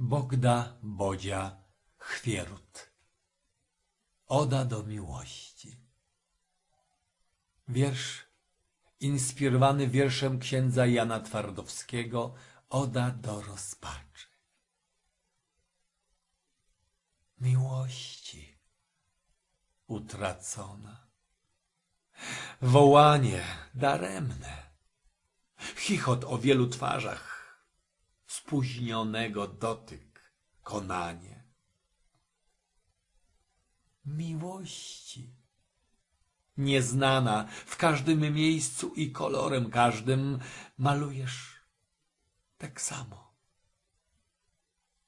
Bogda Bodzia Chwierut. Oda do miłości. Wiersz inspirowany wierszem księdza Jana Twardowskiego Oda do rozpaczy. Miłości utracona. Wołanie daremne. Chichot o wielu twarzach spóźnionego dotyk, konanie. Miłości. Nieznana w każdym miejscu i kolorem każdym malujesz tak samo.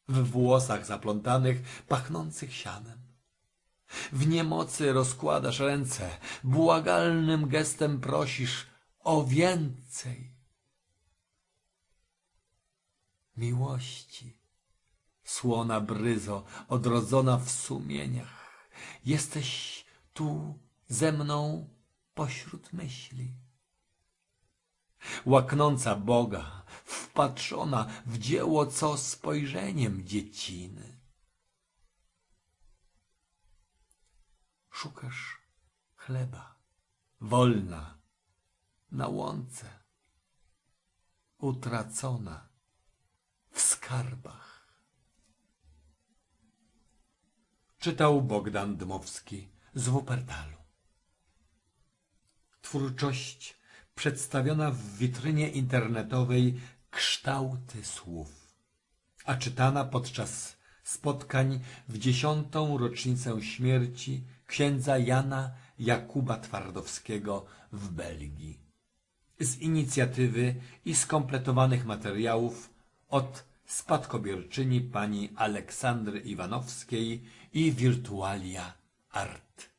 W włosach zaplątanych, pachnących sianem. W niemocy rozkładasz ręce, błagalnym gestem prosisz o więcej miłości. Słona bryzo, odrodzona w sumieniach, jesteś tu ze mną pośród myśli. Łaknąca Boga, wpatrzona w dzieło, co spojrzeniem dzieciny. Szukasz chleba, wolna, na łące, utracona skarbach. Czytał Bogdan Dmowski z Wuppertalu. Twórczość przedstawiona w witrynie internetowej Kształty Słów, a czytana podczas spotkań w dziesiątą rocznicę śmierci księdza Jana Jakuba Twardowskiego w Belgii. Z inicjatywy i skompletowanych materiałów od spadkobierczyni pani Aleksandry Iwanowskiej i Wirtualia Art.